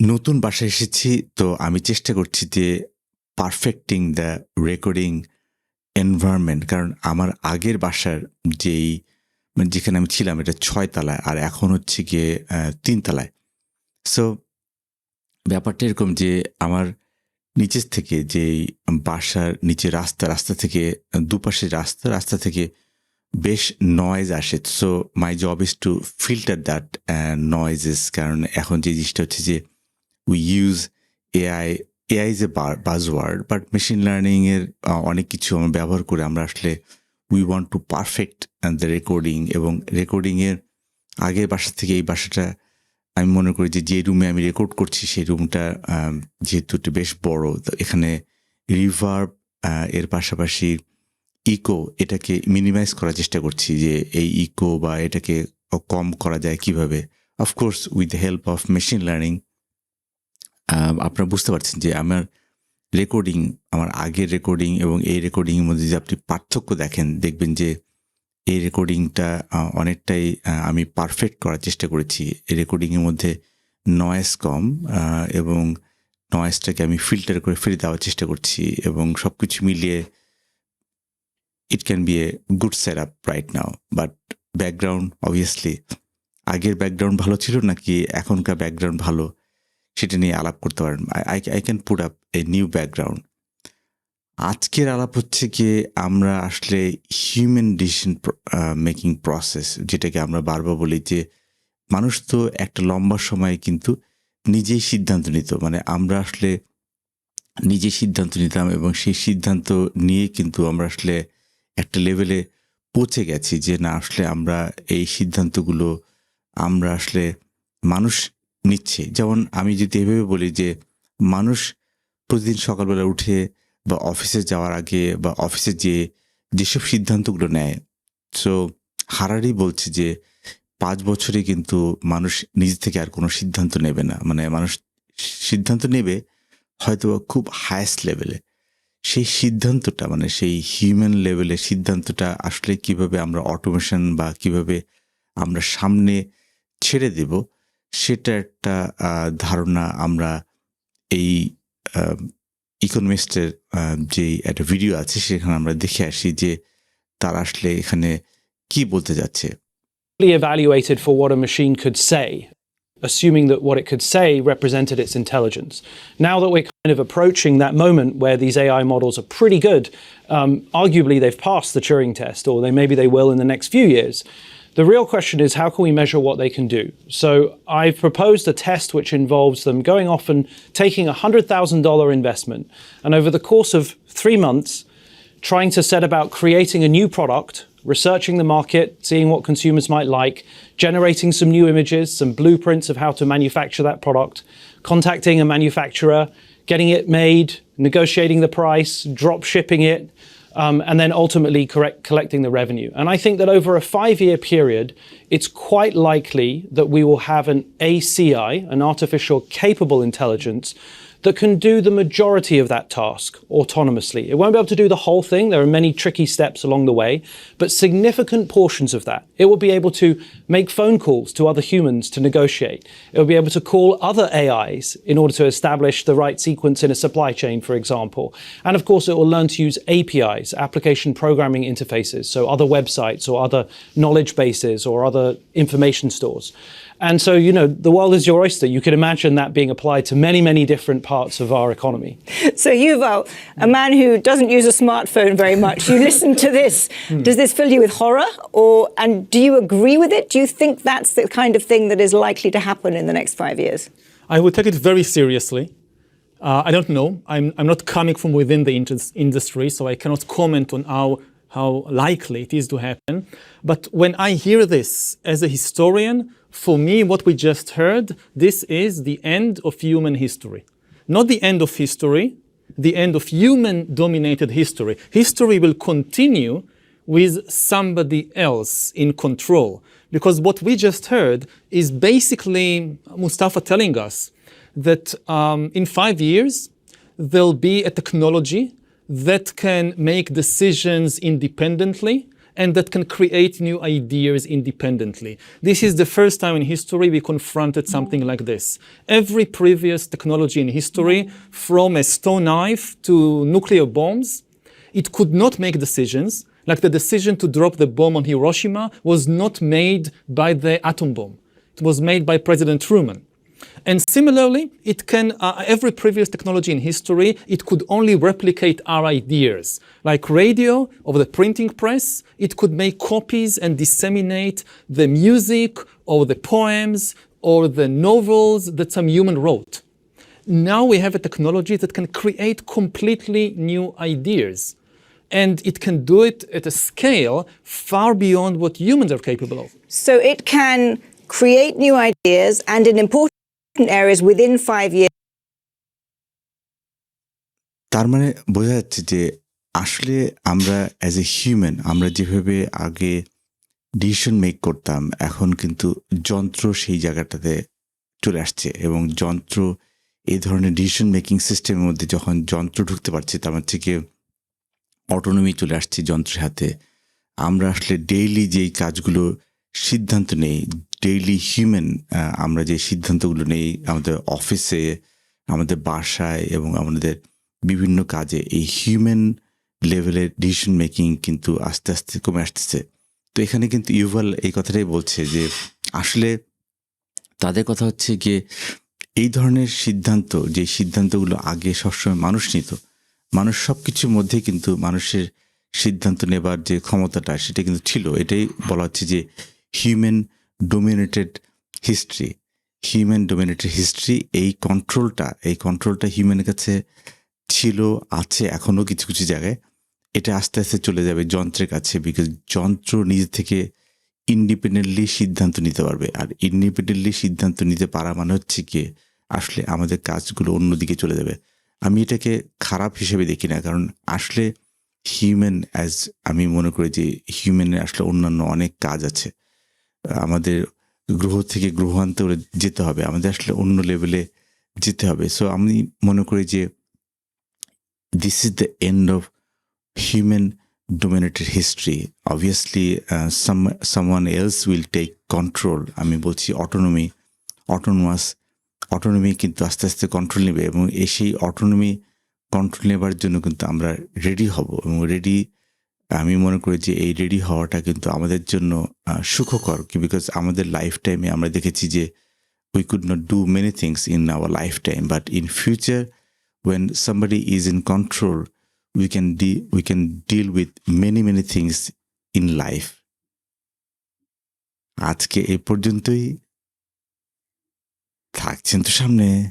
নতুন বাসায় এসেছি, তো আমি চেষ্টা করছি যে পারফেক্টিং দ্য রেকর্ডিং এনভায়রনমেন্ট কারণ আমার আগের বাসার যেই মানে যেখানে আমি ছিলাম, এটা ছয় তলায়, আর এখন হচ্ছে গিয়ে তিন তলায়। সো ব্যাপারটা এরকম যে আমার নিচের থেকে যে বাসার নিচে রাস্তা রাস্তা থেকে দুপাশে রাস্তা রাস্তা থেকে বেশ নয়েজ আসে। So my job is to filter that noises কারণ এখন যে জিনিসটা হচ্ছে যে we use AI AI is a buzzword but machine লার্নিংয়ের অনেক কিছু আমরা ব্যবহার করে আমরা আসলে we want to perfect the recording এবং রেকর্ডিংয়ের আগের বাসা থেকে এই বাসাটা আমি মনে করি যে যে রুমে আমি রেকর্ড করছি সেই রুমটা যেহেতু একটু বেশ বড়, তো এখানে রিভার্ব এর পাশাপাশি ইকো এটাকে মিনিমাইজ করার চেষ্টা করছি যে, এই ইকো বা এটাকে কম করা যায় কীভাবে। Of course with help of machine learning আপনারা বুঝতে পারছেন যে আমার রেকর্ডিং আমার আগের রেকর্ডিং এবং এই রেকর্ডিংয়ের মধ্যে যদি আপনি পার্থক্য দেখেন, দেখবেন যে এই রেকর্ডিংটা অনেকটাই আমি পারফেক্ট করার চেষ্টা করেছি। এই রেকর্ডিংয়ের মধ্যে নয়েস কম এবং নয়েসটাকে আমি ফিল্টার করে ফিরে দেওয়ার চেষ্টা করছি এবং সব কিছু মিলিয়ে it can be a good set up right now but background obviously আগের ব্যাকগ্রাউন্ড ভালো ছিল নাকি এখনকার ব্যাকগ্রাউন্ড ভালো? সেটা নিয়ে আলাপ করতে পারেন। I I can put up a new background আজকের আলাপ হচ্ছে গিয়ে আমরা আসলে হিউম্যান ডিসিশন মেকিং প্রসেস যেটাকে আমরা বারবার বলি যে মানুষ তো একটা লম্বা সময় কিন্তু নিজেই সিদ্ধান্ত নিত। মানে আমরা আসলে নিজে সিদ্ধান্ত নিতাম এবং সেই সিদ্ধান্ত নিয়ে কিন্তু আমরা আসলে একটা লেভেলে পৌঁছে গেছি যে না, আসলে আমরা এই সিদ্ধান্তগুলো আমরা আসলে মানুষ নিচ্ছে। যেমন আমি যদি এভাবে বলি যে মানুষ প্রতিদিন সকালবেলা উঠে বা অফিসে যাওয়ার আগে বা অফিসে যে যেসব সিদ্ধান্তগুলো নেয় সো হারারি বলছে যে পাঁচ বছরে কিন্তু মানুষ নিজে থেকে আর কোনো সিদ্ধান্ত নেবে না। মানে মানুষ সিদ্ধান্ত নেবে হয়তো খুব হায়েস্ট লেভেলে সেই সিদ্ধান্তটা মানে সেই হিউম্যান লেভেলে সিদ্ধান্তটা আসলে কীভাবে আমরা অটোমেশন বা কীভাবে আমরা সামনে ছেড়ে দেব সেটা একটা আহ, ধারণা আমরা এই ইকোনমিস্টের যে একটা ভিডিও আছে সেখানে আমরা দেখে আসি যে তারা আসলে এখানে কি বলতে যাচ্ছে evaluated for what a machine could say, assuming that what it could say represented its intelligence. Now that we're kind of approaching that moment where these AI models are pretty good, um, arguably they've passed the Turing test, or they maybe they will in the next few years. The real question is how can we measure what they can do? So I've proposed a test which involves them going off and taking a $100,000 investment, and over the course of three months, trying to set about creating a new product, researching the market, seeing what consumers might like, generating some new images, some blueprints of how to manufacture that product, contacting a manufacturer, getting it made, negotiating the price, drop shipping it, um, and then ultimately correct, collecting the revenue. And I think that over a five year period, it's quite likely that we will have an ACI, an artificial capable intelligence, that can do the majority of that task autonomously. It won't be able to do the whole thing. There are many tricky steps along the way, but significant portions of that. It will be able to make phone calls to other humans to negotiate. It will be able to call other AIs in order to establish the right sequence in a supply chain, for example. And of course, it will learn to use APIs, application programming interfaces, so other websites or other knowledge bases or other information stores. And so, you know, the world is your oyster. You can imagine that being applied to many, many different parts of our economy. So, Yuval, a man who doesn't use a smartphone very much, you listen to this. Does this fill you with horror? Or, and do you agree with it? Do you think that's the kind of thing that is likely to happen in the next five years? I would take it very seriously. Uh, I don't know. I'm, I'm not coming from within the indus- industry, so I cannot comment on how, how likely it is to happen. But when I hear this as a historian, for me, what we just heard, this is the end of human history. Not the end of history, the end of human dominated history. History will continue with somebody else in control. Because what we just heard is basically Mustafa telling us that um, in five years, there'll be a technology that can make decisions independently and that can create new ideas independently. This is the first time in history we confronted something like this. Every previous technology in history, from a stone knife to nuclear bombs, it could not make decisions. Like the decision to drop the bomb on Hiroshima was not made by the atom bomb. It was made by President Truman. And similarly, it can, uh, every previous technology in history, it could only replicate our ideas. Like radio or the printing press, it could make copies and disseminate the music or the poems or the novels that some human wrote. Now we have a technology that can create completely new ideas. And it can do it at a scale far beyond what humans are capable of. So it can create new ideas and in important areas within five years. তার মানে বোঝা যাচ্ছে যে আসলে আমরা as a human আমরা যেভাবে আগে ডিসিশন মেক করতাম, এখন কিন্তু যন্ত্র সেই জায়গাটাতে চলে আসছে এবং যন্ত্র এই ধরনের ডিসিশন মেকিং সিস্টেমের মধ্যে যখন যন্ত্র ঢুকতে পারছে, তার মধ্যে থেকে অটোনমি চলে আসছে যন্ত্রের হাতে আমরা আসলে ডেইলি যেই কাজগুলো সিদ্ধান্ত নেই ডেইলি হিউম্যান আমরা যে সিদ্ধান্তগুলো নেই, আমাদের অফিসে আমাদের বাসায় এবং আমাদের বিভিন্ন কাজে, এই হিউম্যান লেভেলের ডিসিশন মেকিং কিন্তু আস্তে আস্তে কমে আসতেছে। তো এখানে কিন্তু ইউভাল এই কথাটাই বলছে যে, আসলে তাদের কথা হচ্ছে গিয়ে, এই ধরনের সিদ্ধান্ত, যে সিদ্ধান্তগুলো আগে সবসময় মানুষ নিত, মানুষ সব কিছুর মধ্যে কিন্তু মানুষের সিদ্ধান্ত নেবার যে ক্ষমতাটা, সেটা কিন্তু ছিল। এটাই বলা হচ্ছে যে human dominated history human dominated history এই কন্ট্রোলটা এই কন্ট্রোলটা হিউম্যানের কাছে ছিল, আছে, এখনও কিছু কিছু জায়গায়। এটা আস্তে আস্তে চলে যাবে যন্ত্রের কাছে বিকজ যন্ত্র নিজে থেকে ইন্ডিপেন্ডেন্টলি সিদ্ধান্ত নিতে পারবে। আর ইন্ডিপেন্ডেন্টলি সিদ্ধান্ত নিতে পারা মানে হচ্ছে কি আসলে আমাদের কাজগুলো অন্যদিকে চলে যাবে। আমি এটাকে খারাপ হিসেবে দেখি না, কারণ আসলে হিউম্যান অ্যাজ আমি মনে করি যে হিউম্যানের আসলে অন্যান্য অনেক কাজ আছে। আমাদের গ্রহ থেকে গ্রহান্তরে যেতে হবে। আমাদের আসলে অন্য লেভেলে যেতে হবে। সো আমি মনে করি যে this is the end of human dominated history obviously someone else will take control. আমি বলছি অটোনমি অটোনোমাস অটোনমি কিন্তু আস্তে আস্তে কন্ট্রোল নেবে এবং এই সেই অটোনমি কন্ট্রোল নেবার জন্য কিন্তু আমরা রেডি হব এবং রেডি আমি মনে করি যে এই রেডি হওয়াটা কিন্তু আমাদের জন্য সুখকর কি? বিকজ আমাদের লাইফ টাইমে আমরা দেখেছি যে we could not do many things in our lifetime but in future when somebody is in control we can d we can deal with many many things in life আজকে এ পর্যন্তই। থাকছেন তো সামনে।